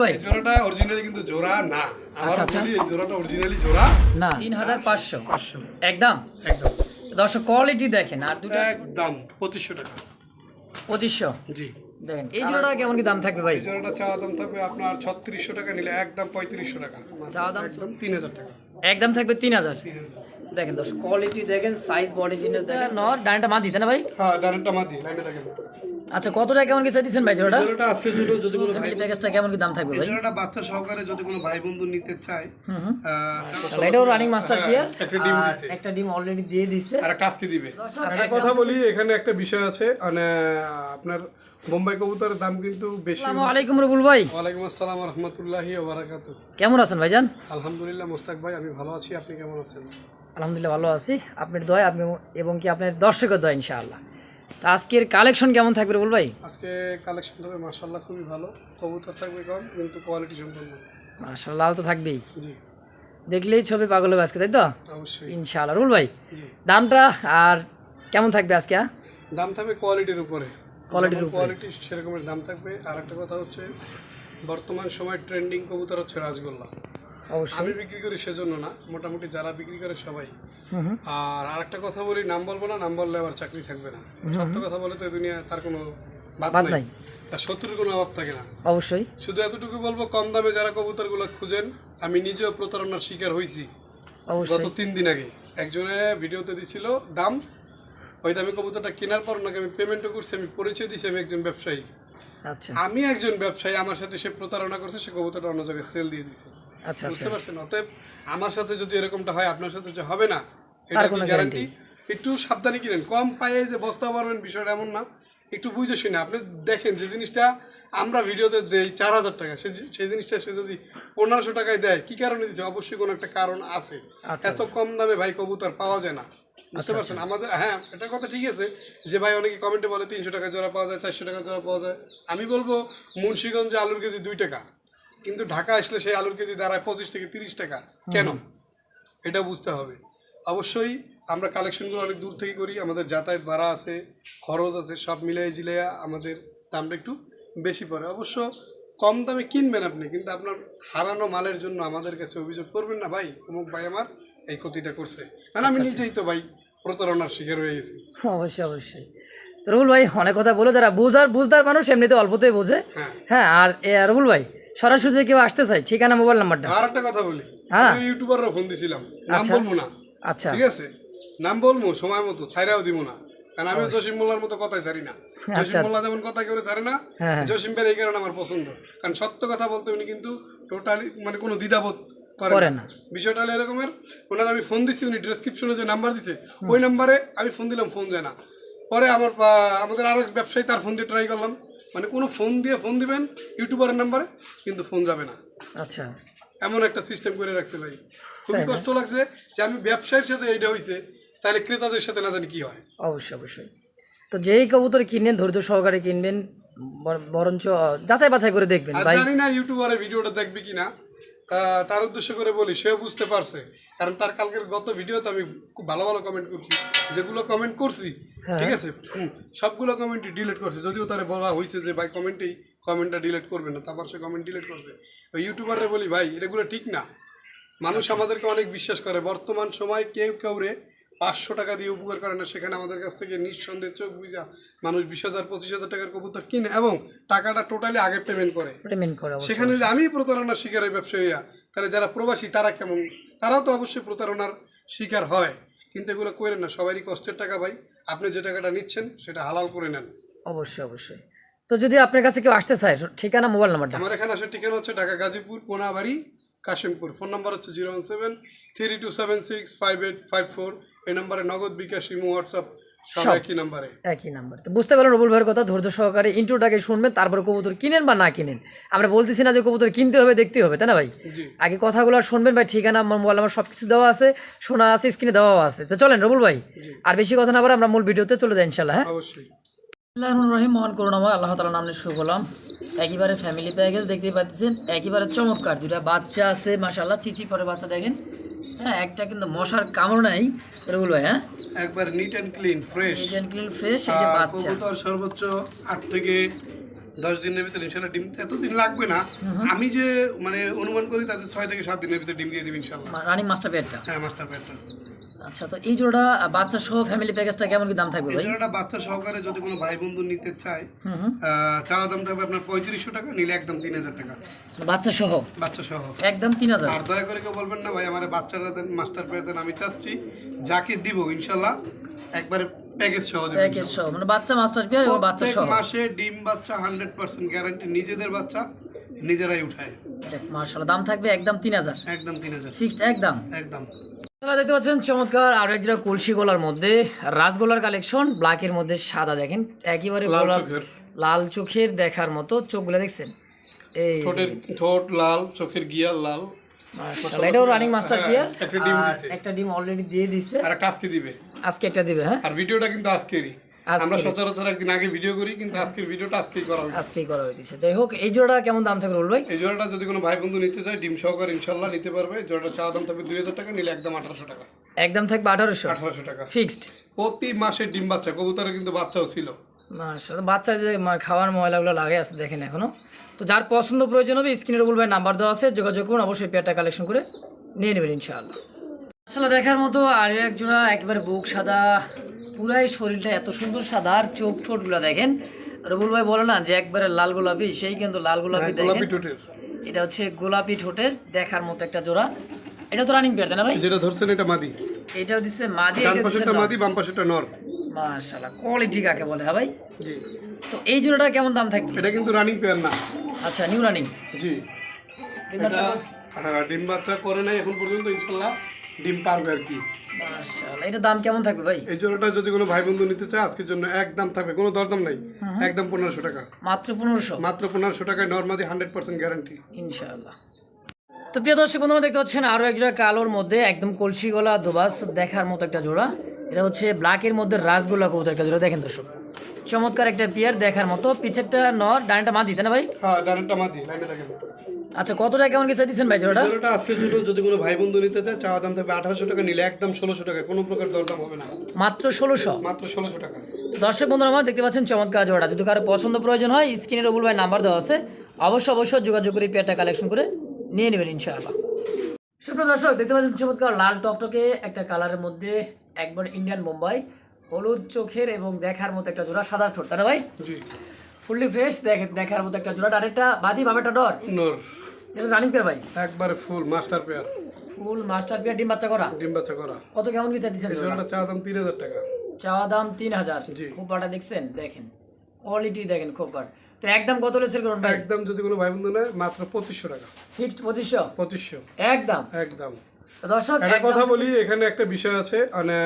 ভাই এই জোড়াটা অরিজিনালি কিন্তু জোড়া না। আচ্ছা, আচ্ছা। জোড়াটা অরিজিনালি জোড়া। না। একদম? একদম। দর্শক কোয়ালিটি দেখেন আর দুটো একদম। পঁচিশশো টাকা। পঁচিশশো? জি। দেখেন এই জোড়াটা কেমন কি দাম থাকবে ভাই? জোড়াটা চাওয়া দাম থাকবে আপনার ছত্রিশশো টাকা নিলে একদম পঁয়ত্রিশশো টাকা। চাওয়া দাম একদম তিন হাজার টাকা। একদম থাকবে তিন হাজার দেখেন দর্শক কোয়ালিটি দেখেন সাইজ বডি ফিটনেস দেখেন। নর ডানটা মা দিতে না ভাই? হ্যাঁ ডানেরটা মাটি লাইনে দেখেন। আচ্ছা কত টাকা কেমন কি চাইছেন ভাই জোড়াটা? জোড়াটা আজকে যদি যদি কোনো ভাই প্যাকেজটা কেমন কি দাম থাকবে ভাই? জোড়াটা বাচ্চা সহকারে যদি কোনো ভাই বন্ধু নিতে চায় তাহলে এটাও রানিং মাস্টার প্লেয়ার একটা ডিম দিছে। একটা ডিম অলরেডি দিয়ে দিচ্ছে আর একটা আজকে দিবে। একটা কথা বলি এখানে একটা বিষয় আছে মানে আপনার বোম্বাই কবুতরের দাম কিন্তু বেশি। আসসালামু আলাইকুম রবুল ভাই। ওয়ালাইকুম আসসালাম রহমতুল্লাহি ওবারাকাত কেমন আছেন ভাইজান আলহামদুলিল্লাহ মোস্তাক ভাই আমি ভালো আছি। আপনি কেমন আছেন? আলহামদুলিল্লাহ ভালো আছি। আপনার দয় আপনি এবং কি আপনার দর্শকের দয় ইনশাআল্লাহ। তা আজকের কালেকশন কেমন থাকবে রবুল ভাই? আজকে কালেকশন হবে মাশাল্লাহ খুবই ভালো। কবুতর থাকবে কম কিন্তু কোয়ালিটি সম্পন্ন। মার্শাল্লাহ তো থাকবেই। জি। দেখলেই ছবি পাগল হবে আজকে তাই তো? অবশ্যই। ইনশাআল্লাহ রুল ভাই দামটা আর কেমন থাকবে আজকে? দাম থাকবে কোয়ালিটির উপরে। কোয়ালিটির উপরে। কোয়ালিটি সেরকমের দাম থাকবে। আর একটা কথা হচ্ছে বর্তমান সময় ট্রেন্ডিং কবুতর হচ্ছে রাজগোল্লা। আমি বিক্রি করি সেজন্য না মোটামুটি যারা বিক্রি করে সবাই। আর আরেকটা কথা বলি নাম বলব না নাম বললে আবার চাকরি থাকবে না। সত্য কথা বলে তো এই দুনিয়া তার কোনো বাদ নাই। তার শত্রুর কোনো অভাব থাকে না। অবশ্যই। শুধু এতটুকু বলব কম দামে যারা কবুতরগুলো খুঁজেন আমি নিজেও প্রতারণার শিকার হয়েছি। গত তিন দিন আগে। একজনে ভিডিওতে দিছিল দাম ওই দামে কবুতরটা কেনার পর ওনাকে আমি পেমেন্টও করছি আমি পরিচয় দিয়েছি আমি একজন ব্যবসায়ী। আচ্ছা। আমি একজন ব্যবসায়ী আমার সাথে সে প্রতারণা করছে সে কবুতরটা অন্য জায়গায় সেল দিয়ে দিছে। আচ্ছা আচ্ছা। বুঝতে পারছেন? অতএব আমার সাথে যদি এরকমটা হয় আপনার সাথে যে হবে না এটা কোনো গ্যারান্টি একটু সাবধানে কিনেন। কম পায়ে যে বস্তা পারবেন বিষয়টা এমন না। একটু বুঝে শুনে। আপনি দেখেন যে জিনিসটা আমরা ভিডিওতে দেই চার হাজার টাকা। সেই জিনিসটা সে যদি পনেরোশো টাকায় দেয় কি কারণে দিচ্ছে অবশ্যই কোনো একটা কারণ আছে। আচ্ছা। এত কম দামে ভাই কবুতর পাওয়া যায় না। বুঝতে পারছেন? আমাদের হ্যাঁ এটা কথা ঠিক আছে যে ভাই অনেকে কমেন্টে বলে তিনশো টাকা জোড়া পাওয়া যায় চারশো টাকা জোড়া পাওয়া যায়। আমি বলব মুন্সিগঞ্জে আলুর কেজি দুই টাকা। কিন্তু ঢাকা আসলে সেই আলুর কেজি দাঁড়ায় পঁচিশ থেকে তিরিশ টাকা। কেন? এটা বুঝতে হবে। অবশ্যই আমরা কালেকশনগুলো অনেক দূর থেকে করি আমাদের যাতায়াত ভাড়া আছে খরচ আছে সব মিলাই জিলাই আমাদের দামটা একটু বেশি পড়ে। অবশ্য কম দামে কিনবেন আপনি কিন্তু আপনার হারানো মালের জন্য আমাদের কাছে অভিযোগ করবেন না ভাই অমুক ভাই আমার এই ক্ষতিটা করছে। কারণ আমি নিজেই তো ভাই প্রতারণার শিকার হয়ে গেছি। অবশ্যই অবশ্যই। তো রুল ভাই অনেক কথা বলে যারা বুঝার বুঝদার মানুষ এমনিতে অল্পতেই বোঝে। হ্যাঁ। হ্যাঁ আর এ রুল ভাই সরাসরি কেউ আসতে চায় ঠিকানা মোবাইল নাম্বারটা আর একটা কথা বলি। হ্যাঁ। ইউটিউবাররা ফোন দিছিলাম। নাম আচ্ছা। বলব না। আচ্ছা। ঠিক আছে? নাম বলব সময় মতো ছাইরাও দিব না। কারণ আমি জসিম মোল্লার মতো কথাই ছাড়ি না। জসিম মোল্লা যেমন কথা করে ছাড়ে না আচ্ছা, হ্যাঁ। জসিম ভাইয়ের এই কারণে আমার পছন্দ। কারণ সত্য কথা বলতে উনি কিন্তু টোটালি মানে কোনো দ্বিধাবোধ করে না। বিষয়টা হলো এরকমের ওনার আমি ফোন দিছি উনি ডেসক্রিপশনে যে নাম্বার দিছে ওই নাম্বারে আমি ফোন দিলাম ফোন যায় না। পরে আমার আমাদের আরও এক ব্যবসায়ী তার ফোন দিয়ে ট্রাই করলাম। মানে কোনো ফোন দিয়ে ফোন দিবেন ইউটিউবারের নাম্বারে কিন্তু ফোন যাবে না। আচ্ছা। এমন একটা সিস্টেম করে রাখছে ভাই। খুবই কষ্ট লাগছে যে আমি ব্যবসায়ীর সাথে এটা হয়েছে তাহলে ক্রেতাদের সাথে না জানি কি হয়। অবশ্যই অবশ্যই। তো যেই কবুতর কিনবেন ধৈর্য সহকারে কিনবেন বরঞ্চ যাচাই বাছাই করে দেখবেন জানি না ইউটিউবারের ভিডিওটা দেখবে কিনা তার উদ্দেশ্য করে বলি সেও বুঝতে পারছে। কারণ তার কালকের গত ভিডিওতে আমি খুব ভালো ভালো কমেন্ট করছি। যেগুলো কমেন্ট করছি হ্যাঁ। ঠিক আছে? সবগুলো কমেন্টই ডিলিট করছে। যদিও তারে বলা হয়েছে যে ভাই কমেন্টেই কমেন্টটা ডিলিট করবে না তারপর সে কমেন্ট ডিলিট করছে। ওই ইউটিউবারে বলি ভাই এগুলো ঠিক না। মানুষ আচ্ছা। আমাদেরকে অনেক বিশ্বাস করে। বর্তমান সময় কেউ কাউরে পাঁচশো টাকা দিয়ে উপকার করে না সেখানে আমাদের কাছ থেকে নিঃসন্দেহে চোখ বুঝা মানুষ বিশ হাজার পঁচিশ হাজার টাকার কবুতর কিনে এবং টাকাটা টোটালি আগে পেমেন্ট করে। পেমেন্ট করে সেখানে যে আমি প্রতারণার শিকার হই ব্যবসায়ীরা তাহলে যারা প্রবাসী তারা কেমন? তারাও তো অবশ্যই প্রতারণার শিকার হয়। কিন্তু এগুলো করেন না সবারই কষ্টের টাকা ভাই। আপনি যে টাকাটা নিচ্ছেন সেটা হালাল করে নেন। অবশ্যই অবশ্যই। তো যদি আপনার কাছে কেউ আসতে চায় ঠিকানা মোবাইল নাম্বারটা? আমার এখানে আসার ঠিকানা হচ্ছে ঢাকা গাজীপুর কোনাবাড়ি কাশিমপুর। ফোন নাম্বার হচ্ছে zero one seven three two seven six five eight five four. এই নাম্বারে নগদ বিকাশ ইমো হোয়াটসঅ্যাপ সব। একই নাম্বারে। একই নাম্বার। তো বুঝতে পারলেন রবুল ভাইয়ের কথা ধৈর্য সহকারে ইন্ট্রোটাকে শুনবেন তারপর কবুতর কিনেন বা না কিনেন। আমরা বলতেছি না যে কবুতর কিনতে হবে দেখতে হবে তাই না ভাই? আগে কথাগুলো শুনবেন ভাই ঠিকানা আমার মোবাইল আমার সব কিছু দেওয়া আছে শোনা আছে স্ক্রিনে দেওয়া আছে। তো চলেন রবুল ভাই আর বেশি কথা না বলে আমরা মূল ভিডিওতে চলে যাই ইনশাল্লাহ হ্যাঁ? অবশ্যই। রহমান রহিম। মহান করুণাময় আল্লাহ তালা নামে শুরু করলাম একইবারে ফ্যামিলি প্যাকেজ দেখতেই পাচ্ছেন। একইবারে চমৎকার। দুটা বাচ্চা আছে মাশাল্লাহ চিচি পরে বাচ্চা দেখেন। হ্যাঁ একটা কিন্তু মশার কামড় নাই। রবুল ভাই হ্যাঁ? একবার neat and clean fresh clean fresh এই যে বাচ্চা। কবুতর সর্বোচ্চ আট থেকে দশ দিনের ভিতরে ইনশাল্লাহ ডিম এতদিন লাগবে না। আমি যে মানে অনুমান করি তাদের ছয় থেকে সাত দিনের ভিতরে ডিম দিয়ে দিবি ইনশাল্লাহ রানিং মাস্টার পেয়ারটা হ্যাঁ মাস্টার পেয়ারটা আচ্ছা তো এই জোড়া বাচ্চা সহ ফ্যামিলি প্যাকেজটা কেমন কি দাম থাকবে ভাই? এছাড়া বাচ্চা সহকারে যদি কোনো ভাই বন্ধু নিতে চায় চাওয়া দাম থাকবে আপনার পঁয়ত্রিশশো টাকা নিলে একদম তিন হাজার টাকা। বাচ্চা সহ? বাচ্চা সহ। একদম তিন হাজার। আর দয়া করে কেউ বলবেন না ভাই আমার বাচ্চারা দেন মাস্টার পেয়ার দেন আমি চাচ্ছি যাকে দিব ইনশাল্লাহ একবারে প্যাকেজ সহ দেবো প্যাকেজ সহ মানে বাচ্চা মাস্টার পেয়ার এবং বাচ্চা সহ? মাসে ডিম বাচ্চা হান্ড্রেড পার্সেন্ট গ্যারান্টি নিজেদের বাচ্চা নিজেরাই উঠায়। যাক মার্শাল্লাহ দাম থাকবে একদম তিন হাজার। একদম তিন হাজার। ফিক্সড একদম? একদম। আপনারা দেখতে পাচ্ছেন চমৎকার আরও এক জোড়া কলসি গোলার মধ্যে রাসগোলার কালেকশন। ব্ল্যাকের মধ্যে সাদা দেখেন একেবারে লাল চোখের। লাল চোখের দেখার মতো চোখগুলো দেখছেন? এই ঠোঁটের ঠোঁট লাল চোখের গিয়ার লাল। এটাও রানিং মাস্টার হ্যাঁ, পিয়ার একটা ডিম দিছে। একটা ডিম অলরেডি দিয়ে দিছে। আর আজকে দিবে। আজকে একটা দিবে হ্যাঁ? আর ভিডিওটা কিন্তু আজকেরই। আমরা সচরাচর একদিন আগে ভিডিও করি কিন্তু আজকের ভিডিওটা আজকেই করা হয়েছে। আজকেই করা হয়েছে। যাই হোক এই জোড়া কেমন দাম থাকবে রুল ভাই? এই জোড়াটা যদি কোনো ভাই বন্ধু নিতে চায় ডিম সহকার ইনশাল্লাহ নিতে পারবে। জোড়াটা চাওয়া দাম থাকবে দুই হাজার টাকা নিলে একদম আঠারোশো টাকা। একদম থাকবে আঠারোশো? আঠারোশো টাকা। ফিক্সড? প্রতি মাসে ডিম বাচ্চা কবুতরের কিন্তু বাচ্চাও ছিল। বাচ্চা যে খাওয়ার ময়লাগুলো লাগে আছে দেখেন এখনও। তো যার পছন্দ প্রয়োজন হবে স্ক্রিনের উপর নাম্বার দেওয়া আছে যোগাযোগ করুন অবশ্যই পেয়ারটা কালেকশন করে নিয়ে নেবেন ইনশাআল্লাহ। আসলে দেখার মতো আর এক জোড়া একেবারে বুক সাদা। পুরাই শরীরটা এত সুন্দর সাদা আর চোখ ঠোঁটগুলো দেখেন। রবুল ভাই বলে না যে একবারে লাল গোলাপি সেই কিন্তু লাল গোলাপি দেখেন। এটা হচ্ছে গোলাপি ঠোঁটের দেখার মতো একটা জোড়া। এটা তো রানিং পেয়ার না ভাই? যেটা ধরছেন এটা মাদি। এটাও দিচ্ছে মাদি ডান পাশেরটা মাদি বাম পাশেরটা নর। মাশাআল্লাহ কোয়ালিটি কাকে বলে হ্যাঁ ভাই? জি। তো এই জোড়াটা কেমন দাম থাকবে? এটা কিন্তু রানিং পেয়ার না। আচ্ছা নিউ রানিং জি। এটা হ্যাঁ ডিম বাচ্চা করে নাই এখন পর্যন্ত ইনশাল্লাহ ডিম পারবে আর কি। মাশাআল্লাহ এটা দাম কেমন থাকবে ভাই? এই জোড়াটা যদি কোনো ভাই বন্ধু নিতে চায় আজকের জন্য একদম থাকবে কোনো দরদাম নাই। একদম পনেরোশো টাকা। মাত্র পনেরোশো? মাত্র পনেরোশো টাকায় হান্ড্রেড পার্সেন্ট গ্যারান্টি ইনশাআল্লাহ। তো প্রিয় দর্শক বন্ধুরা দেখতে পাচ্ছেন আরও এক জোড়া কালোর মধ্যে একদম কলসি গলা দোবাস দেখার মতো একটা জোড়া। এটা হচ্ছে ব্ল্যাকের মধ্যে রাসগোল্লা কবুতর একটা জোড়া। দেখেন দর্শক। চমৎকার একটা পিয়ার দেখার মতো। পিছেরটা নর ডানটা মা দিতে না ভাই? হ্যাঁ ডাইরেক্টটা মাদি লাইনে দেখেন। আচ্ছা কত টাকা কেমন কিছু দিচ্ছেন ভাই জোড়াটা? জোড়াটা আজকের জন্য যদি কোনো ভাই বন্ধু নিতে চায় চাওয়া দাম থাকবে আঠারোশো টাকা নিলে একদম ষোলোশো টাকা কোনো প্রকার দরদাম হবে না। মাত্র ষোলোশো? মাত্র ষোলোশো টাকা। দর্শক বন্ধুরা আমার দেখতে পাচ্ছেন চমৎকার জোড়া যদি কারও পছন্দ প্রয়োজন হয় স্ক্রিনের রবুল ভাই নাম্বার দেওয়া আছে। অবশ্যই অবশ্যই যোগাযোগ করে পেয়ারটা কালেকশন করে নিয়ে নেবেন ইনশাআল্লাহ। সুপ্রিয় দর্শক দেখতে পাচ্ছেন চমৎকার লাল টকটকে একটা কালারের মধ্যে একবার ইন্ডিয়ান বোম্বাই হলুদ চোখের এবং দেখার মতো একটা জোড়া সাদা ঠোঁট তাই না ভাই? জি। ফুললি ফ্রেশ দেখে দেখার মতো একটা জোড়া আর একটা বাদি বাবাটা ডর। নর। এটা রানিং পেয়ার ভাই? একবারে full master pair full master pair ডিম বাচ্চা করা? ডিম বাচ্চা করা। কত কেমন কি এই জোড়াটা? চাওয়া দাম তিন হাজার টাকা। চাওয়া দাম তিন হাজার। জি। খোপাটা দেখছেন? দেখেন। কোয়ালিটি দেখেন খোপার। তো একদম কত লেসের করুন ভাই? একদম যদি কোনো ভাই বন্ধু নেয় মাত্র পঁচিশশো টাকা। ফিক্সড পঁচিশশো? পঁচিশশো। একদম? একদম। দর্শক একটা কথা বলি এখানে একটা বিষয় আছে মানে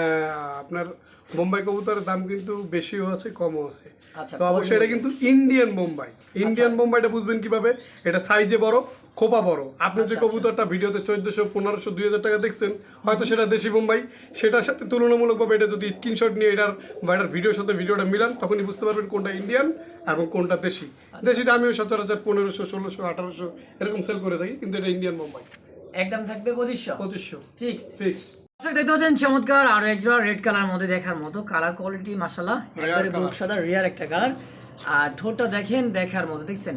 আপনার বোম্বাই কবুতরের দাম কিন্তু বেশিও আছে কমও আছে। আচ্ছা তো অবশ্যই এটা কিন্তু ইন্ডিয়ান বোম্বাই ইন্ডিয়ান বোম্বাইটা বুঝবেন কীভাবে? এটা সাইজে বড় খোপা বড়। আপনি আচ্ছা, যে কবুতরটা ভিডিওতে চোদ্দশো পনেরোশো দুই হাজার টাকা দেখছেন হয়তো সেটা দেশি বোম্বাই। সেটার সাথে তুলনামূলকভাবে এটা যদি স্ক্রিনশট নিয়ে এটার বা এটার ভিডিওর সাথে ভিডিওটা মিলান তখনই বুঝতে পারবেন কোনটা ইন্ডিয়ান এবং কোনটা দেশি। আচ্ছা। দেশিটা আমিও সচরাচর পনেরোশো ষোলোশো আঠারোশো এরকম সেল করে থাকি কিন্তু এটা ইন্ডিয়ান বোম্বাই একদম থাকবে পঁচিশশো। পঁচিশশো। ফিক্সড ফিক্সড দেখতে পাচ্ছেন চমৎকার আর এক জোড়া রেড কালার মধ্যে দেখার মতো। কালার কোয়ালিটি মাসালা একবারে বুক সাদা রিয়ার একটা কালার আর ঠোঁটটা দেখেন দেখার মতো দেখছেন?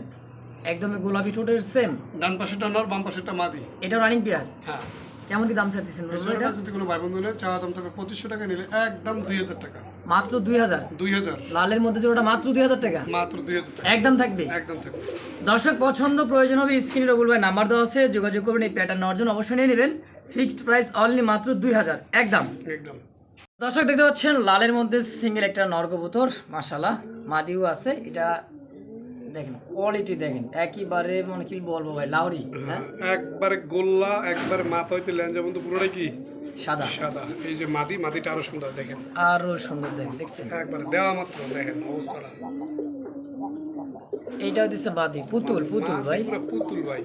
একদমই গোলাপি ঠোঁটের সেম ডান পাশেটা নর বাম পাশেটা মাদি। এটা রানিং পেয়ার হ্যাঁ। কেমন কি দাম চাইতেছেন এটা? যদি কোনো ভাই বন্ধু নেয় চাওয়া দাম থাকবে পঁচিশশো টাকা নিলে একদম দুই হাজার টাকা। মাত্র দুই হাজার? দুই হাজার। লালের মধ্যে জোড়াটা মাত্র দুই হাজার টাকা? মাত্র দুই হাজার টাকা। একদম থাকবে? একদম থাকবে। দর্শক পছন্দ প্রয়োজন হবে স্ক্রিনে রবুল ভাই নাম্বার দেওয়া আছে যোগাযোগ করবেন এই প্যাটার্ন জন্য অবশ্যই নিয়ে নেবেন। ফিক্সড প্রাইস অনলি মাত্র দুই হাজার একদম। একদম। দর্শক দেখতে পাচ্ছেন লালের মধ্যে সিঙ্গেল একটা নরকবুতর মাশালা মাদিও আছে এটা দেখেন কোয়ালিটি দেখেন একেবারে মানে কি বলব ভাই লাউরি হ্যাঁ? একবারে গোল্লা একবারে মাথা হইতে ল্যাঞ্জা বন্ধু পুরোটাই কি? সাদা। সাদা। এই যে মাদি মাদিটা আরও সুন্দর দেখেন। আরও সুন্দর দেখেন দেখছেন? একবারে দেওয়া মাত্র দেখেন অবস্থাটা এইটাও দিচ্ছে বাদি পুতুল পুতুল ভাই। পুতুল ভাই।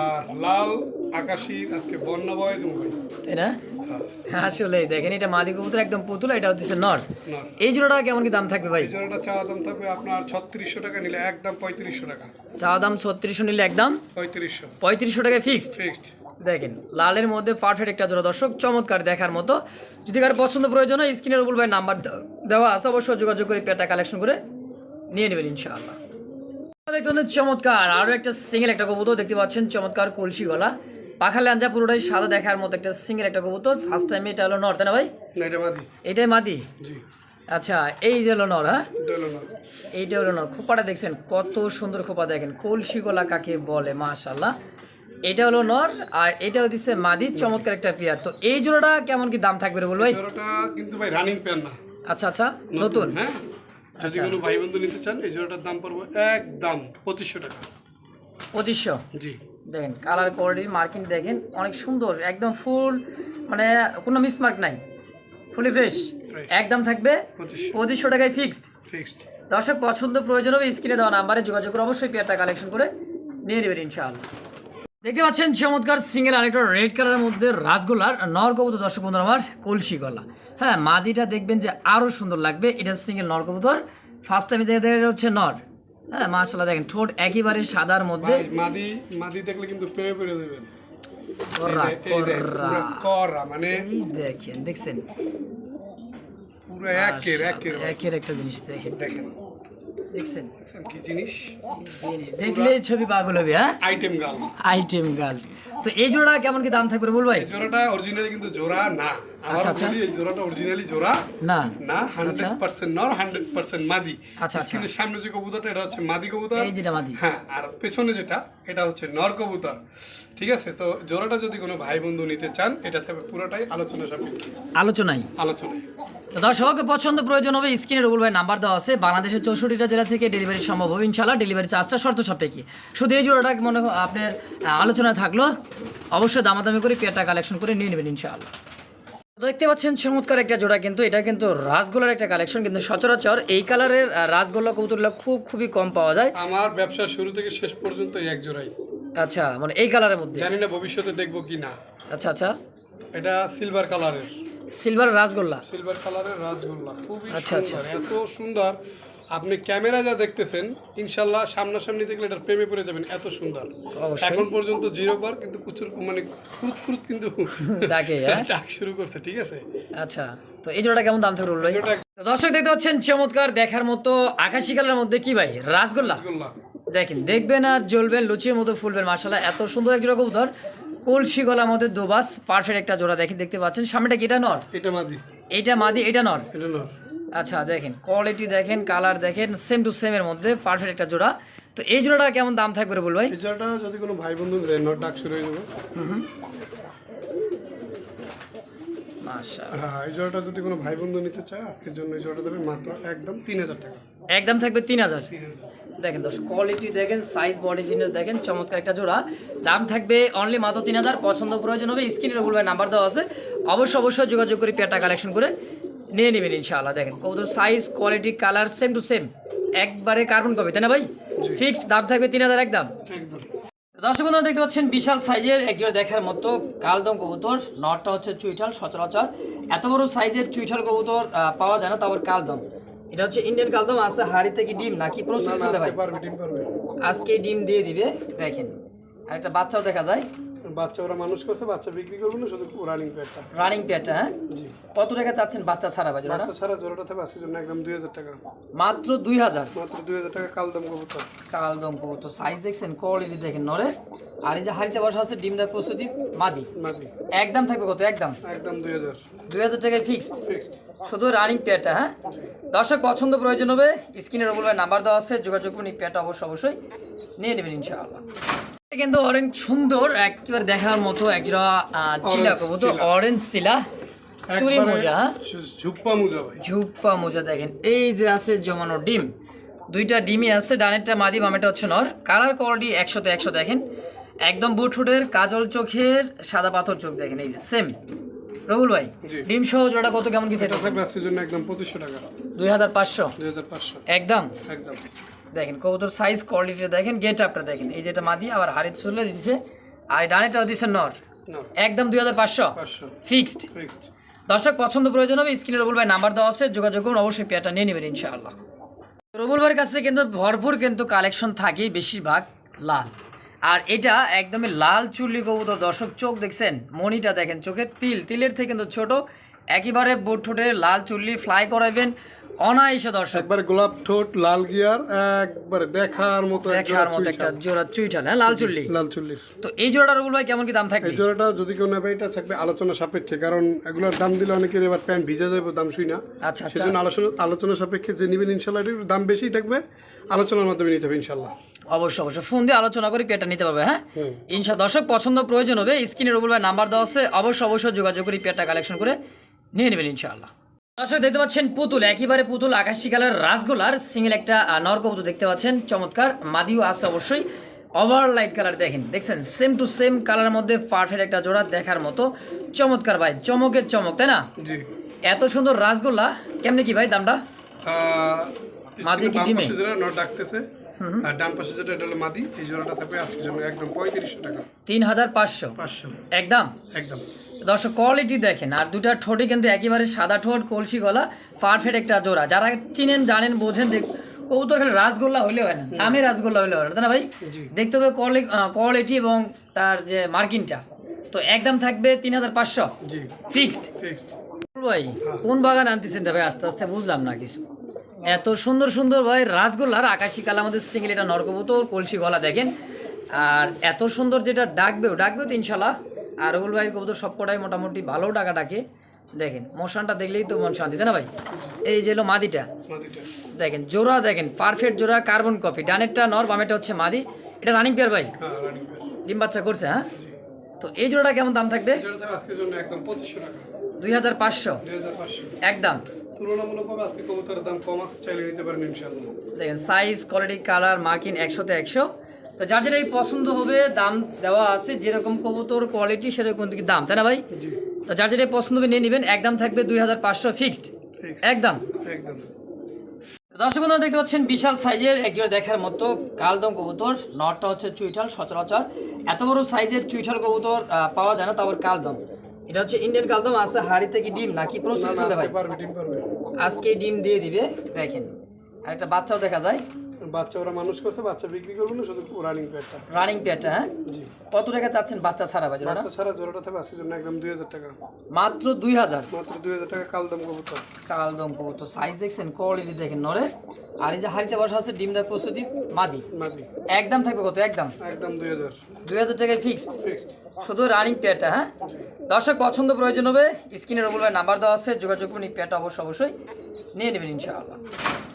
আর লাল আকাশি আজকে বন্যা বয় তুমি ভাই। তাই না? আসলে দেখেন এটা মাদি কবুতর একদম পুতুল এটা দিচ্ছে নর। এই জোড়াটা কেমন কি দাম থাকবে ভাই? এই জোড়াটা চাওয়া দাম থাকবে আপনার ছত্রিশশো টাকা নিলে একদম পঁয়ত্রিশশো টাকা। চাওয়া দাম ছত্রিশশো নিলে একদম? পঁয়ত্রিশশো। পঁয়ত্রিশশো টাকায় ফিক্সড ফিক্সড দেখেন লালের মধ্যে পারফেক্ট একটা জোড়া। দর্শক চমৎকার দেখার মতো। যদি কারও পছন্দ প্রয়োজন হয় স্ক্রিনের উপর ভাই নাম্বার দেওয়া আছে অবশ্যই যোগাযোগ করে পেটা কালেকশন করে নিয়ে নেবেন ইনশাআল্লাহ। দেখতে চমৎকার। আরও একটা সিঙ্গেল একটা কবুতর দেখতে পাচ্ছেন চমৎকার কলসি গলা। পাখা ল্যাঞ্জা পুরোটাই সাদা দেখার মতো একটা সিঙ্গেল একটা কবুতর। ফার্স্ট টাইম এটা হলো নর তাই না ভাই? এটাই মাদি? আচ্ছা এই যে হলো নর হ্যাঁ? এইটা হলো নর। খোপাটা দেখছেন কত সুন্দর খোপা দেখেন। কলসি গলা কাকে বলে মাশাল্লাহ এটা হলো নর আর এটা হচ্ছে মাদি চমৎকার একটা পেয়ার। তো এই জোড়াটা কেমন কি দাম থাকবে রে বল ভাই? জোড়াটা কিন্তু ভাই রানিং প্যান না। আচ্ছা আচ্ছা নতুন? হ্যাঁ? যদি আচ্ছা। কোনো ভাই বন্ধু নিতে চান এই জোড়াটার দাম পড়বে একদম পঁচিশশো টাকা। পঁচিশশো? জি। দেখেন কালার কোয়ালিটি মার্কিং দেখেন অনেক সুন্দর একদম ফুল মানে কোনো মিসমার্ক নাই ফুলি ফ্রেশ একদম থাকবে পঁচিশশো। টাকায় ফিক্সড ফিক্সড দর্শক পছন্দ প্রয়োজন হবে স্ক্রিনে দেওয়া নাম্বারে যোগাযোগ করে অবশ্যই পেয়ারটা কালেকশন করে নিয়ে নেবেন ইনশাআল্লাহ। দেখতে পাচ্ছেন চমৎকার সিঙ্গেল আরেকটা রেড কালারের মধ্যে রাসগোল্লার নরকবুতর। দর্শক বন্ধুরা আমার কলসি গলা। হ্যাঁ মাদিটা দেখবেন যে আরও সুন্দর লাগবে। এটা সিঙ্গেল নরকবুতর। ফার্স্ট টাইমে দেখা হচ্ছে নর। হ্যাঁ মাশাল্লাহ দেখেন ঠোঁট একেবারে সাদার মধ্যে। মাদি মাদি দেখলে কিন্তু পেয়ে পেরে দেবেন করা মানে দেখেন দেখছেন? পুরো একের একের একের একটা জিনিস দেখেন। দেখেন। দেখছেন? দেখছেন কি জিনিস? জিনিস। দেখলে ছবি পাগল হবে হ্যাঁ? আইটেম গাল। আইটেম গার্ল তো এই জোড়া কেমন কি দাম থাকবে বল ভাই? জোড়াটা অরিজিনালি কিন্তু জোড়া না। আচ্ছা, আচ্ছা। এই জোড়াটা অরিজিনালি জোড়া না। না হান্ড্রেড পার্সেন্ট নর হান্ড্রেড পার্সেন্ট মাদি। আচ্ছা, আচ্ছা। স্ক্রিনের সামনে যে কবুতরটা এটা হচ্ছে মাদি কবুতর। এই যেটা মাদি। হ্যাঁ আর পেছনে যেটা এটা হচ্ছে নর কবুতর। ঠিক আছে? তো জোড়াটা যদি কোনো ভাই বন্ধু নিতে চান এটা থাকবে পুরোটাই আলোচনা সাপেক্ষে। আলোচনায় আলোচনায় তো দর্শক পছন্দ প্রয়োজন হবে স্ক্রিনে রুবুল ভাই নাম্বার দেওয়া আছে। বাংলাদেশের চৌষট্টিটা জেলা থেকে ডেলিভারি সম্ভব হবে। ইনশাল্লাহ ডেলিভারি চার্জটা শর্ত সাপেক্ষে। শুধু এই জোড়াটা মনে আপনার আলোচনা থাকল। অবশ্যই দামাদামি করে পেয়ারটা কালেকশন করে নিয়ে নেবেন ইনশাআল্লাহ। তো দেখতে পাচ্ছেন চমৎকার একটা জোড়া কিন্তু এটা কিন্তু রাসগোলার একটা কালেকশন কিন্তু সচরাচর এই কালারের রাসগোল্লা কবুতরগুলো খুব খুবই কম পাওয়া যায়। আমার ব্যবসা শুরু থেকে শেষ পর্যন্ত এক জোড়াই। আচ্ছা মানে এই কালারের মধ্যে? জানি না ভবিষ্যতে দেখব কি না। আচ্ছা আচ্ছা। এটা সিলভার কালারের সিলভার রাসগোল্লা? সিলভার কালারের রাজগোল্লা খুবই আচ্ছা, আচ্ছা। এত সুন্দর। আপনি ক্যামেরা যা দেখতেছেন ইনশাল্লাহ সামনাসামনি দেখলে এটার প্রেমে পড়ে যাবেন এত সুন্দর। এখন পর্যন্ত জিরো বার কিন্তু প্রচুর মানে ক্রুত ক্রুত কিন্তু ডাকে হ্যাঁ? ডাক শুরু করছে ঠিক আছে? আচ্ছা তো এই জোড়াটা কেমন দাম থাকবে রুল দর্শক দেখতে পাচ্ছেন চমৎকার দেখার মতো আকাশি কালারের মধ্যে কি ভাই? রাসগোল্লা। দেখেন দেখবেন আর জ্বলবেন লুচির মতো ফুলবেন মাসালা এত সুন্দর এক জোড়া কবুতর। কলসি গলার মধ্যে দোবাস পারফেক্ট একটা জোড়া দেখেন দেখতে পাচ্ছেন। সামনেটা কি এটা নর? এটা মাদি। এইটা মাদি এটা নর? এটা নর। আচ্ছা দেখেন কোয়ালিটি দেখেন কালার দেখেন সেম টু সেম এর মধ্যে পারফেক্ট একটা জোড়া। তো এই জোড়াটা কেমন দাম থাকবে বল ভাই এই জোড়াটা যদি কোনো ভাই বন্ধু নট ডাক শুরু হয়ে যাবে। হ্যাঁ এই জোড়াটা যদি কোনো ভাই বন্ধু নিতে চায় আজকের জন্য এই জোড়াটা দেবে মাত্র একদম তিন হাজার টাকা। একদম থাকবে তিন হাজার? দেখেন দর্শক কোয়ালিটি দেখেন সাইজ বডি ফিটনেস দেখেন চমৎকার একটা জোড়া। দাম থাকবে অনলি মাত্র তিন হাজার পছন্দ প্রয়োজন হবে স্ক্রিনের ভুল নাম্বার দেওয়া আছে। অবশ্যই অবশ্যই যোগাযোগ করে পেয়ারটা কালেকশন করে নিয়ে নেবেন ইনশাআল্লাহ। দেখেন কবুতর size quality colour same to same একবারে কার্বন কপি তাই না ভাই? ফিক্সড দাম থাকবে তিন হাজার একদম। দর্শক বন্ধুরা দেখতে পাচ্ছেন বিশাল সাইজের একজোড়া দেখার মতো কালদম কবুতর। নটটা হচ্ছে চুইঠাল সচরাচর। এত বড় সাইজের চুইঠাল কবুতর পাওয়া যায় না তারপর কালদম। এটা হচ্ছে ইন্ডিয়ান কালদম আছে হাড়িতে কি ডিম নাকি প্রস্তুত ভাই? আজকে ডিম দিয়ে দিবে দেখেন। আর একটা বাচ্চাও দেখা যায়। বাচ্চা ওরা মানুষ করছে বাচ্চা বিক্রি করবে না শুধু রানিং পেয়ারটা রানিং পেয়ারটা হ্যাঁ? কত টাকা চাচ্ছেন বাচ্চা ছাড়া বাজে বাচ্চা ছাড়া জোড়াটা থাকবে আজকের জন্য একদম দুই হাজার টাকা। মাত্র দুই হাজার? মাত্র দুই হাজার টাকা কালদম কবুতর। কালদম কবুতর। সাইজ দেখছেন? কোয়ালিটি দেখেন নরে। আর এই যে হাড়িতে বসা আছে ডিম দেওয়ার প্রস্তুতি মাদি? মাদি। একদম থাকবে কত? একদম? একদম দুই হাজার। দুই হাজার টাকায় ফিক্সড ফিক্সড শুধু রানিং পেয়ারটা হ্যাঁ? দর্শক পছন্দ প্রয়োজন হবে স্ক্রিনের উপর নাম্বার দেওয়া আছে যোগাযোগ করুন এই পেয়ারটা অবশ্যই অবশ্যই নিয়ে নেবেন ইনশাআল্লাহ। কিন্তু অরেঞ্জ সুন্দর একেবারে দেখার মতো একটা চিলা কবুতর অরেঞ্জ চিলা। চুরি মোজা হ্যাঁ? ঝুপ্পা মুজা ঝুপ্পা মোজা দেখেন এই যে আছে জমানো ডিম দুইটা ডিমই আছে ডানেরটা মাদি বামেটা হচ্ছে নর। কালার কোয়ালিটি একশোতে একশো দেখেন একদম বুটফুটের কাজল চোখের সাদা পাথর চোখ দেখেন এই যে সেম রবুল ভাই ডিম সহ জোড়া কত কেমন কি আজকের জন্য একদম পঁচিশশো টাকা। দুই হাজার পাঁচশো। দুই হাজার পাঁচশো। একদম? একদম। দেখেন কবুতর সাইজ কোয়ালিটিটা দেখেন গেট আপটা দেখেন। এই যেটা মাদি আবার হাড়ি চলে দিছে আর ডানেটাও দিছে নর। একদম দুই হাজার পাঁচশো। ফিক্সড দর্শক পছন্দ প্রয়োজন হবে স্ক্রিনে রবুল ভাই নাম্বার দেওয়া আছে যোগাযোগ করুন অবশ্যই পেয়ারটা নিয়ে নেবেন ইনশাআল্লাহ। রবুল ভাইয়ের কাছে কিন্তু ভরপুর কিন্তু কালেকশন থাকে বেশিরভাগ লাল। আর এটা একদমই লাল চুল্লি কবুতর দর্শক চোখ দেখছেন মনিটা দেখেন চোখের তিল তিলের থেকে কিন্তু ছোট। একেবারে বুট ঠোঁটে লাল চুল্লি ফ্লাই করাবেন অনায়াসে দর্শক। একবারে গোলাপ ঠোঁট লাল গিয়ার একবারে দেখার মতো দেখার জোড়া মতো একটা জোড়া চুইটাল হ্যাঁ লাল চুল্লি। লাল চুল্লির তো এই জোড়াটা রুল ভাই কেমন কি দাম থাকবে? এই জোড়াটা যদি কেউ নেবে এটা থাকবে আলোচনা সাপেক্ষে কারণ এগুলোর দাম দিলে অনেকের এবার প্যান্ট ভিজে যাবে দাম শুই না। আচ্ছা আচ্ছা। আলোচনা আলোচনা সাপেক্ষে যে নেবেন ইনশাল্লাহ এটার দাম বেশি থাকবে আলোচনার মাধ্যমে নিতে হবে ইনশাল্লাহ। অবশ্যই অবশ্যই। ফোন দিয়ে আলোচনা করে পেটা নিতে পারবে হ্যাঁ। ইনশা দর্শক পছন্দ প্রয়োজন হবে স্ক্রিনে রুবুল ভাই নাম্বার দেওয়া আছে অবশ্যই অবশ্যই যোগাযোগ করে পেটা কালেকশন করে নিয়ে নেবেন ইনশাআল্লাহ দর্শক দেখতে পাচ্ছেন পুতুল একেবারে পুতুল আকাশি কালার রাসগোলার সিঙ্গেল একটা নর্ক পুতুল দেখতে পাচ্ছেন চমৎকার মাদিও আছে অবশ্যই ওভার লাইট কালার দেখেন দেখছেন সেম টু সেম কালারের মধ্যে পারফেক্ট একটা জোড়া দেখার মতো চমৎকার ভাই চমকের চমক তাই না? এত সুন্দর রাসগোল্লা কেমনে কি ভাই দামটা? মাদি কি ডিমে? ডাকতেছে আর ডান পাশে যেটা এটা হলো মাদি। এই জোড়াটা থাকবে আজকের জন্য একদম পঁয়ত্রিশশো টাকা। তিন হাজার পাঁচশো? পাঁচশো। একদম? একদম। দর্শক কোয়ালিটি দেখেন আর দুটা ঠোঁটে কিন্তু একেবারে সাদা ঠোঁট কলসি গলা পারফেক্ট একটা জোড়া। যারা চিনেন জানেন বোঝেন দেখ কবুতর খালি রাসগোল্লা হইলে হয় না। আমি রাসগোল্লা হইলে হয় না না ভাই? দেখতে হবে কোয়ালিটি এবং তার যে মার্কিনটা তো একদম থাকবে তিন হাজার পাঁচশো ফিক্সড ফিক্সড ভাই কোন বাগান আনতেছেন ভাই? আস্তে আস্তে বুঝলাম না কিছু। এত সুন্দর সুন্দর ভাই রাসগোল্লার আকাশি কাল আমাদের সিঙ্গেল এটা নরকবুতর কলসি গলা দেখেন। আর এত সুন্দর যেটা ডাকবেও ডাকবেও তো ইনশাল্লাহ। আর রুল ভাই কবুতর সবকটাই মোটামুটি ভালো ডাকা ডাকে দেখেন মশানটা দেখলেই তো মন শান্তি তাই না ভাই? এই যে হলো মাদিটা। দেখেন জোড়া দেখেন পারফেক্ট জোড়া কার্বন কপি ডানেরটা নর বামেরটা হচ্ছে মাদি। এটা রানিং পেয়ার ভাই? হ্যাঁ ডিম বাচ্চা করছে হ্যাঁ? তো এই জোড়াটা কেমন দাম থাকবে? দুই হাজার পাঁচশো। একদম। তুলনামূলকভাবে আজকে কবুতরের দাম কম আছে চাইলে নিতে পারেন ইনশাল্লাহ দেখেন সাইজ কোয়ালিটি কালার মার্কিং একশোতে একশো। তো যার যেটা পছন্দ হবে দাম দেওয়া আছে যেরকম কবুতর কোয়ালিটি সেরকম কি দাম তাই না ভাই? তো যার যেটা পছন্দ হবে নিয়ে নেবেন। একদম থাকবে দুই হাজার পাঁচশো ফিক্সড একদম। একদম। দর্শক বন্ধুরা দেখতে পাচ্ছেন বিশাল সাইজের একজোড়া দেখার মতো কালদম কবুতর। নটটা হচ্ছে চুইঠাল সচরাচর। এত বড় সাইজের চুইঠাল কবুতর পাওয়া যায় না তারপর কালদম। এটা হচ্ছে ইন্ডিয়ান কালদম আছে হাড়ি থেকে ডিম নাকি প্রস্তুত না চলে ভাই? আজকে ডিম দিয়ে দিবে দেখেন। আর একটা বাচ্চাও দেখা যায়। বাচ্চা ওরা মানুষ করছে বাচ্চা বিক্রি করবে না শুধু রানিং পেয়ারটা রানিং পেয়ারটা হ্যাঁ? কত টাকা চাচ্ছেন বাচ্চা ছাড়া জোড়াটা? বাচ্চা ছাড়া জোড়াটা থাকবে আজকের জন্য একদম দুই হাজার টাকা। মাত্র দুই হাজার? মাত্র দুই হাজার টাকা কালদম কবুতর। কালদম কবুতর। সাইজ দেখছেন কোয়ালিটি দেখেন নরে। আর এই যে হাড়িতে বসা আছে ডিম দেওয়ার প্রস্তুতি মাদি। মাদি। একদম থাকবে কত? একদম? একদম দুই হাজার। দুই হাজার টাকায় ফিক্সড ফিক্সড শুধু রানিং পেয়ারটা হ্যাঁ? দর্শক পছন্দ প্রয়োজন হবে স্ক্রিনের উপর নাম্বার দেওয়া আছে যোগাযোগ করুন এই পেয়ারটা অবশ্যই অবশ্যই নিয়ে নেবেন ইনশাআল্লাহ।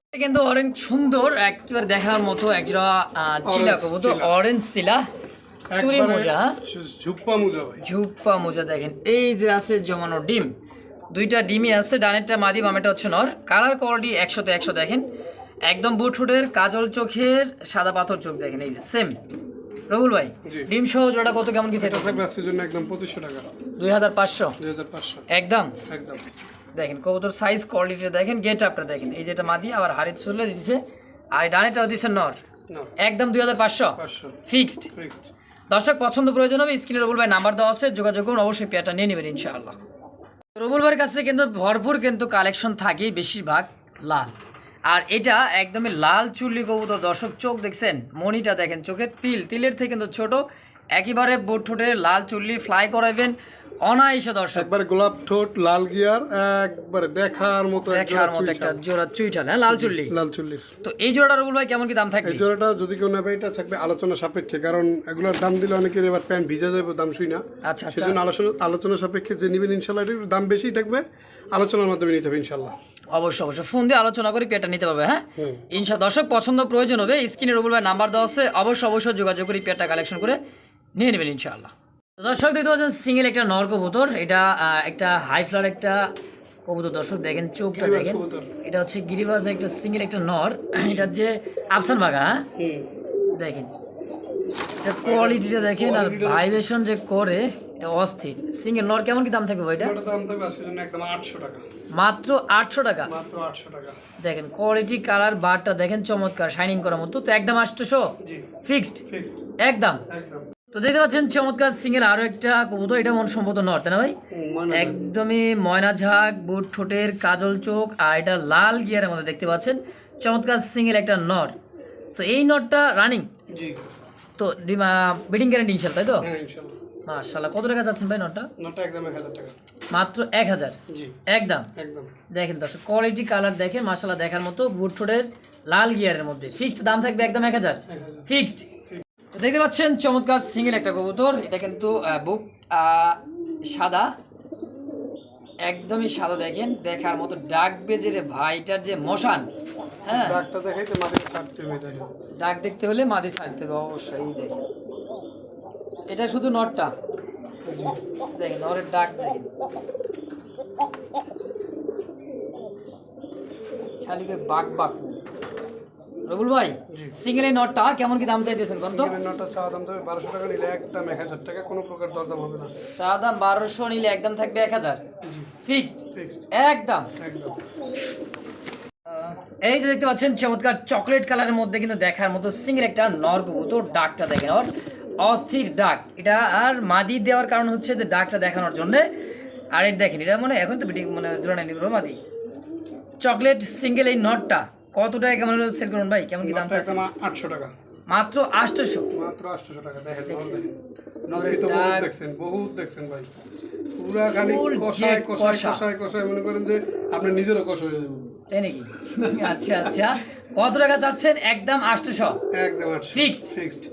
এটা কিন্তু অরেঞ্জ সুন্দর একবার দেখার মতো একজোড়া চিলা অরেঞ্জ চিলা। চুরি মোজা হ্যাঁ? ঝুপ্পা মুজা ঝুপ্পা মোজা দেখেন এই যে আছে জমানো ডিম দুইটা ডিমই আছে ডানেরটা মাদি বামেটা হচ্ছে নর। কালার কোয়ালিটি একশোতে একশো দেখেন একদম বুটফুটের কাজল চোখের সাদা পাথর চোখ দেখেন এই যে সেম রবুল ভাই ডিম সহ জোড়া কত কেমন কি এটা থাকবে আজকের জন্য একদম পঁচিশশো টাকা। দুই হাজার পাঁচশো? দুই হাজার পাঁচশো। একদম? একদম। দেখেন কবুতর সাইজ কোয়ালিটিটা দেখেন গেট আপটা দেখেন। এই যেটা মাদি আবার হাড়ি চলে দিছে আর এই ডানেরটাও দিছে নর। একদম দুই হাজার পাঁচশো? পাঁচশো। ফিক্সড ফিক্সড দর্শক পছন্দ প্রয়োজন হবে স্ক্রিনের রবুল ভাই নাম্বার দেওয়া আছে যোগাযোগ করুন অবশ্যই পেয়ারটা নিয়ে নেবেন ইনশাআল্লাহ। রবুল ভাইয়ের কাছে কিন্তু ভরপুর কিন্তু কালেকশন থাকে বেশিরভাগ লাল। আর এটা একদমই লাল চুল্লি কবুতর। দর্শক, চোখ দেখছেন, মনিটা দেখেন চোখের তিল। তিলের থেকে কিন্তু ছোট। একেবারে বোট ঠোঁটে লাল চুল্লি ফ্লাই করাবেন অনায়াসে দর্শক। একবারে গোলাপ ঠোঁট লাল গিয়ার একবারে দেখার মতো দেখার মতো একটা জোড়া চুইঠাল হ্যাঁ লাল চুল্লি। লাল চুল্লির তো এই জোড়াটা রবুল ভাই কেমন কি দাম থাকবে? এই জোড়াটা যদি কেউ নেবে এটা থাকবে আলোচনা সাপেক্ষে কারণ এগুলোর দাম দিলে অনেকের এবার প্যান্ট ভিজে যাবে দাম শুই না। আচ্ছা আচ্ছা। সেজন্য আলোচনা আলোচনা সাপেক্ষে যে নেবেন ইনশাল্লাহ এটার দাম বেশি থাকবে। আলোচনার মাধ্যমে নিতে হবে ইনশাল্লাহ। অবশ্যই অবশ্যই। ফোন দিয়ে আলোচনা করে পেটা নিতে পারবে হ্যাঁ। ইনশা দর্শক পছন্দ প্রয়োজন হবে স্ক্রিনে রবুল ভাই নাম্বার দেওয়া আছে অবশ্যই অবশ্যই যোগাযোগ করে পেটা কালেকশন করে নিয়ে নেবেন ইনশাআল্লাহ তো দর্শক দেখতে পাচ্ছেন সিঙ্গেল একটা নর কবুতর এটা একটা হাই ফ্লার একটা কবুতর। দর্শক দেখেন চোখটা দেখেন। এটা হচ্ছে গিরিবাজ একটা সিঙ্গেল একটা নর। এটার যে আফসান বাগা হ্যাঁ? দেখেন। এটা কোয়ালিটিটা দেখেন আর ভাইব্রেশন যে করে অস্থির। সিঙ্গেল নর কেমন কি দাম থাকবে ভাই এটা? দাম থাকবে আজকের জন্য একদম আটশো টাকা। মাত্র আটশো টাকা? মাত্র আটশো টাকা। দেখেন কোয়ালিটি কালার বারটা দেখেন চমৎকার শাইনিং করার মতো। তো একদম আটশোশো জি। ফিক্সড ফিক্সড একদম? একদম। তো দেখতে পাচ্ছেন চমৎকার সিঙ্গেল আরও একটা কবুতর এটা মন সম্ভবত নর তাই না ভাই? একদমই ময়না ঝাঁক বুট ঠোঁটের কাজল চোখ আর এটা লাল গিয়ারের মধ্যে দেখতে পাচ্ছেন চমৎকার সিঙ্গেল একটা নর। তো এই নটটা রানিং জি। তো বিডিং গ্যারান্টি ইনশাল তাই তো? হ্যাঁ মাশাল্লাহ কত টাকা যাচ্ছেন ভাই নটটা নটা একদম এক হাজার টাকা। মাত্র এক হাজার? জি। একদম? একদম। দেখেন দর্শক কোয়ালিটি কালার দেখেন মাশাল্লাহ দেখার মতো বুট ঠোঁটের লাল গিয়ারের মধ্যে। ফিক্সড দাম থাকবে একদম এক হাজার? ফিক্সড তো দেখতে পাচ্ছেন চমৎকার সিঙ্গেল একটা কবুতর। এটা কিন্তু বুক সাদা। একদমই সাদা দেখেন। দেখার মতো ডাক বেজের ভাইটার যে মশান হ্যাঁ? ডাকটা দেখাই তো ছাড়তে হবে ডাক দেখতে হলে মাদি ছাড়তে হবে অবশ্যই দেখেন। এটা শুধু নটটা। দেখেন নরের ডাক দেখেন। খালি বাক বাক। রবুল ভাই সিঙ্গেল এই নটটা কেমন কি দাম চাইতেছেন কত? সিঙ্গেলের নটা চাওয়া দাম তবে বারোশো টাকা নিলে একদম এক হাজার টাকা কোনো প্রকার দরদাম হবে না। চা দাম বারোশো নিলে একদম থাকবে এক হাজার? জি। ফিক্সড? ফিক্সড। একদম। একদম এই যে দেখতে পাচ্ছেন চমৎকার চকলেট কালারের মধ্যে কিন্তু দেখার মতো সিঙ্গেল একটা নর কবুতর ডাকটা দেখেন। ওর অস্থির ডাক এটা আর মাদি দেওয়ার কারণ হচ্ছে যে ডাকটা দেখানোর জন্য। আর এটা দেখেন এটা মানে এখন তো মানে জোড়া নিল মাদি। চকলেট সিঙ্গেল এই নটটা। কত টাকা কেমন সেল করুন ভাই? কেমন কি দাম চাচ্ছেন? আটশো টাকা। মাত্র আটশোশো? মাত্র আটশো টাকা। দেখেন দেখছেন। বহুত দেখছেন ভাই। পুরা খালি কষায় কষায় কষায় কষায় মনে করেন যে আপনি নিজেরও কষ হয়ে যাবেন। তাই নাকি? আচ্ছা আচ্ছা। কত টাকা চাচ্ছেন? একদম আটশোশো। একদম ফিক্সড ফিক্সড